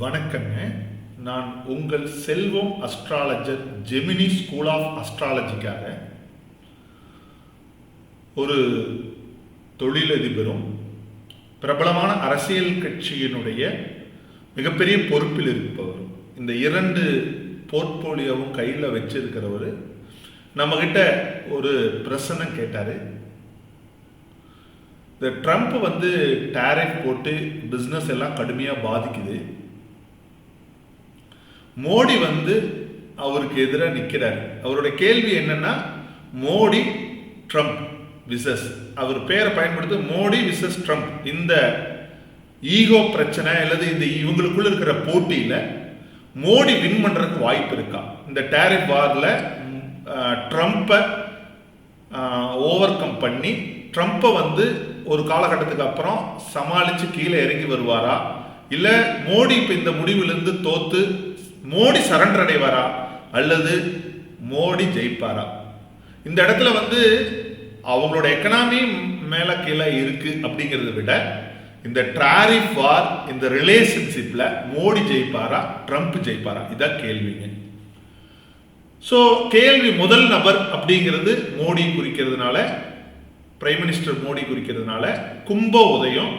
வணக்கங்க. நான் உங்கள் Selvam astrologer Gemini school of அஸ்ட்ராலஜிக்காக ஒரு தொழிலதிபரும் பிரபலமான அரசியல் கட்சியினுடைய மிகப்பெரிய பொறுப்பில் இருப்பவர் இந்த இரண்டு போர்ட்போலியோவும் கையில் வச்சிருக்கிறவர் நம்மக்கிட்ட ஒரு பிரசனம் கேட்டார். இந்த ட்ரம்ப் வந்து டேரிஃப் போட்டு பிஸ்னஸ் எல்லாம் கடுமையாக பாதிக்குது. மோடி வந்து அவருக்கு எதிராக நிற்கிறார் அவரோட கேள்வி என்னன்னா மோடி ட்ரம்ப் விசஸ். அவர் பேரை பயன்படுத்த மோடி விசஸ் ட்ரம்ப். இந்த ஈகோ பிரச்சனை அல்லது இந்த இவங்களுக்குள்ள இருக்கிற போட்டியில் மோடி வின் பண்ணுறதுக்கு வாய்ப்பு இருக்கா? இந்த டேரிஃப் வாரில் ட்ரம்ப்பை ஓவர் கம் பண்ணி ட்ரம்ப்பை வந்து ஒரு காலகட்டத்துக்கு அப்புறம் சமாளித்து கீழே இறங்கி வருவாரா? இல்லை மோடி இப்போ இந்த முடிவிலிருந்து தோற்று மோடி சரண்டர் அடைவாரா? அல்லது மோடி ஜெயிப்பாரா? இந்த இடத்துல வந்து அவங்களோட எக்கனாமி மேலே கீழே இருக்கு அப்படிங்கிறத விட இந்த டிராரிஃப் வார் இந்த ரிலேஷன்ஷிப்பில் மோடி ஜெயிப்பாரா? ட்ரம்ப் ஜெயிப்பாரா? இதான் கேள்விங்க. ஸோ கேள்வி முதல் நபர் அப்படிங்கிறது மோடி குறிக்கிறதுனால பிரைம் மினிஸ்டர் மோடி குறிக்கிறதுனால கும்ப உதயம்.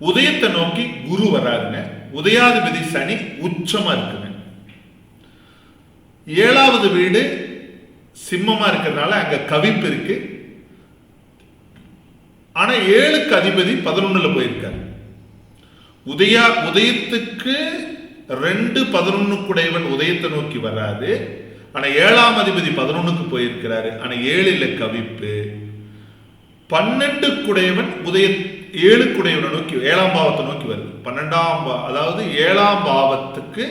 உதயத்தை நோக்கி குரு வராருங்க. உதயாதிபதி சனி உச்சமாக இருக்குங்க. ஏழாவது வீடு சிம்மமாக இருக்கிறதுனால அங்க கவிப்பு இருக்கு. ஆனால் ஏழுக்கு அதிபதி பதினொன்னுல போயிருக்காரு. உதயா உதயத்துக்கு ரெண்டு பதினொன்னுக்குடையவன் உதயத்தை நோக்கி வராது ஆனால் ஏழாம் அதிபதி பதினொன்னுக்கு போயிருக்கிறாரு. ஆனால் ஏழில் கவிப்பு. பன்னெண்டு குடையவன் உதய ஏழு குடையவனை நோக்கி ஏழாம் பாவத்தை நோக்கி வருது. பன்னெண்டாம் அதாவது ஏழாம் பாவத்துக்கு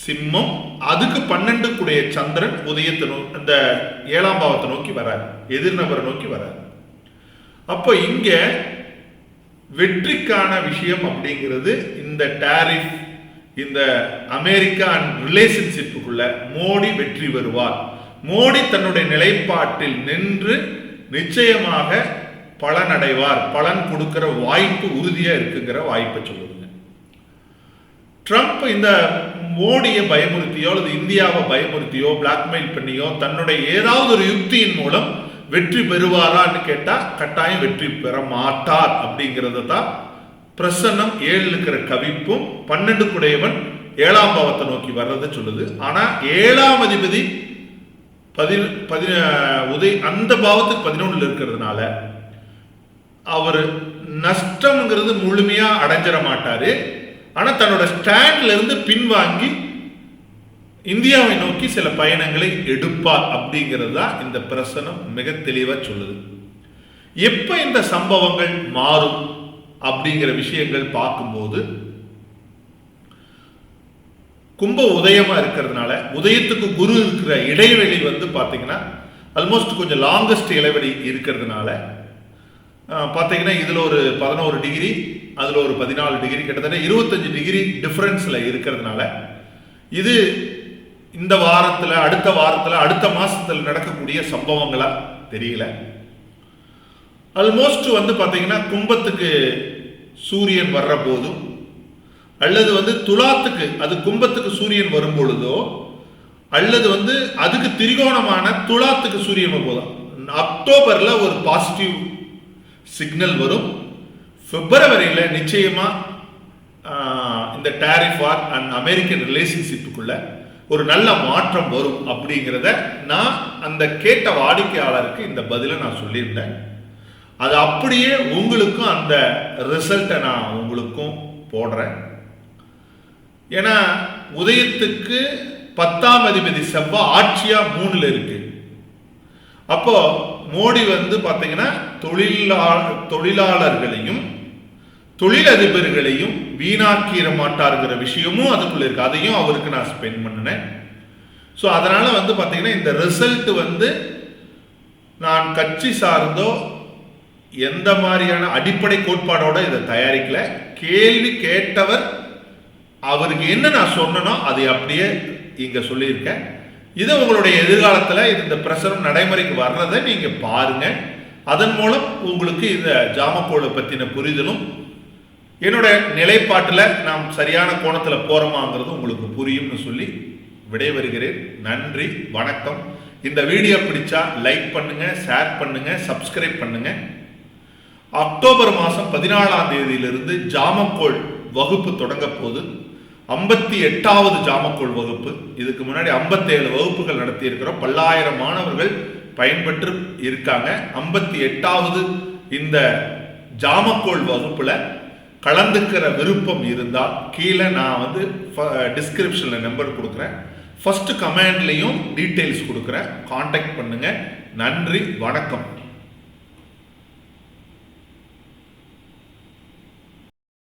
சிம்மம் அதுக்கு பன்னெண்டு கூடிய சந்திரன் உதயத்தை நோ அந்த ஏழாம் பாவத்தை நோக்கி வராரு. எதிர்நபரை நோக்கி வராரு. அப்போ இங்க வெற்றிக்கான விஷயம் அப்படிங்கிறது இந்த டாரிஃப் இந்த அமெரிக்கா அண்ட் ரிலேஷன்ஷிப்புக்குள்ள மோடி வெற்றி வருவார் மோடி தன்னுடைய நிலைப்பாட்டில் நின்று நிச்சயமாக பலன் அடைவார் பலன் கொடுக்கிற வாய்ப்பு உறுதியாக இருக்குங்கிற வாய்ப்பை சொல்லுதுங்க. ட்ரம்ப் இந்த மோடியை பயமுறுத்தியோ அல்லது இந்தியாவை பயமுறுத்தியோ பிளாக்மெயில் பண்ணியோ தன்னுடைய ஏதாவது ஒரு யுக்தியின் மூலம் வெற்றி பெறுவாரான்னு கேட்டால் கட்டாயம் வெற்றி பெற மாட்டார் அப்படிங்கிறத தான் பிரசன்னம். ஏழு இருக்கிற கவிப்பும் பன்னெண்டு குடையவன் ஏழாம் பாவத்தை நோக்கி வர்றதை சொல்லுது. ஆனால் ஏழாம் அதிபதி பதி பதி உதய் அந்த பாவத்துக்கு பதினொன்றில் இருக்கிறதுனால அவர் நஷ்டம்ங்கிறது முழுமையாக அடைஞ்சிட மாட்டார். ஆனால் தன்னோட ஸ்டாண்ட்லேருந்து பின்வாங்கி இந்தியாவை நோக்கி சில பயணங்களை எடுப்பார் அப்படிங்கிறது தான் இந்த பிரசனம் மிக தெளிவாக சொல்லுது. எப்போ இந்த சம்பவங்கள் மாறும் அப்படிங்கிற விஷயங்கள் பார்க்கும்போது கும்ப உதயமாக இருக்கிறதுனால உதயத்துக்கு குரு இருக்கிற இடைவெளி வந்து பார்த்தீங்கன்னா ஆல்மோஸ்ட் கொஞ்சம் லாங்கஸ்ட் இடைவெளி இருக்கிறதுனால பார்த்தீங்கன்னா இதில் ஒரு பதினோரு டிகிரி அதில் ஒரு பதினாலு டிகிரி கிட்டத்தட்ட இருபத்தஞ்சு டிகிரி டிஃப்ரென்ஸில் இருக்கிறதுனால இது இந்த வாரத்தில் அடுத்த வாரத்தில் அடுத்த மாதத்தில் நடக்கக்கூடிய சம்பவங்களாக தெரியல. ஆல்மோஸ்ட் வந்து பார்த்தீங்கன்னா கும்பத்துக்கு சூரியன் வர்ற போதும் அல்லது வந்து துலாத்துக்கு அது கும்பத்துக்கு சூரியன் வரும் பொழுதோ அல்லது வந்து அதுக்கு திரிகோணமான துலாத்துக்கு சூரியன் வரும்போது அக்டோபரில் ஒரு பாசிட்டிவ் சிக்னல் வரும். பிப்ரவரியில் நிச்சயமாக இந்த டேரிஃப் வார் அண்ட் அமெரிக்கன் ரிலேஷன்ஷிப்புக்குள்ள ஒரு நல்ல மாற்றம் வரும் அப்படிங்கிறத நான் அந்த கேட்ட வாடிக்கையாளருக்கு இந்த பதிலை நான் சொல்லியிருந்தேன். அது அப்படியே உங்களுக்கும் அந்த ரிசல்ட்டை நான் உங்களுக்கும் போடுறேன். ஏன்னா உதயத்துக்கு பத்தாம் அதிபதி செவ்வாய் ஆட்சியாக மூணில் இருக்கு. அப்போது மோடி வந்து பார்த்தீங்கன்னா தொழிலா தொழிலாளர்களையும் தொழிலதிபர்களையும் வீணாக்கிட மாட்டாருங்கிற விஷயமும் அதுக்குள்ள இருக்கு. அதையும் அவருக்கு நான் ஸ்பெண்ட் பண்ணினேன். ஸோ அதனால வந்து பார்த்தீங்கன்னா இந்த ரிசல்ட் வந்து நான் கட்சி சார்ந்தோ எந்த மாதிரியான அடிப்படை கோட்பாடோட இதை தயாரிக்கல. கேள்வி கேட்டவர் அவருக்கு என்ன நான் சொன்னனோ அதை அப்படியே இங்க சொல்லியிருக்கேன். இது உங்களுடைய எதிர்காலத்தில் இந்த பிரசரம் நடைமுறைக்கு வர்றதை நீங்கள் பாருங்கள் அதன் மூலம் உங்களுக்கு இந்த ஜாமக்கோளை பற்றின புரிதலும் என்னோட நிலைப்பாட்டில் நாம் சரியான கோணத்தில் போகிறோமாங்கிறது உங்களுக்கு புரியும்னு சொல்லி விடைபெறுகிறேன். நன்றி வணக்கம். இந்த வீடியோ பிடிச்சா லைக் பண்ணுங்க ஷேர் பண்ணுங்க சப்ஸ்கிரைப் பண்ணுங்க. அக்டோபர் மாதம் பதினாலாம் தேதியிலிருந்து ஜாமக்கோள் வகுப்பு தொடங்க போகுது. ஐம்பத்தி எட்டாவது ஜாமக்கோள் வகுப்பு. இதுக்கு முன்னாடி ஐம்பத்தேழு வகுப்புகள் நடத்தியிருக்கிறோம். பல்லாயிரம் மாணவர்கள் பயன்பெற்று இருக்காங்க. ஐம்பத்தி எட்டாவது இந்த ஜாமக்கோள் வகுப்பில் கலந்துக்கிற விருப்பம் இருந்தால் கீழே நான் வந்து டிஸ்கிரிப்ஷனில் நம்பர் கொடுக்குறேன். ஃபஸ்ட்டு கமெண்ட்லேயும் டீட்டெயில்ஸ் கொடுக்குறேன். காண்டாக்ட் பண்ணுங்கள் நன்றி. வணக்கம்.